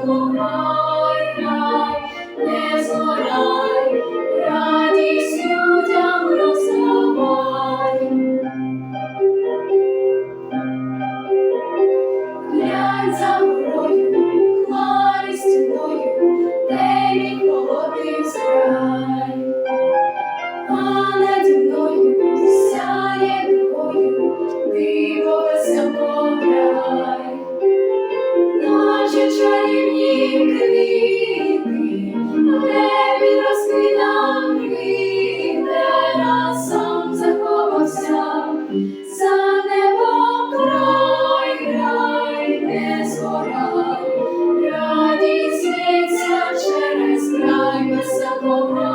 Jehovah. пора, радість через край без сапога.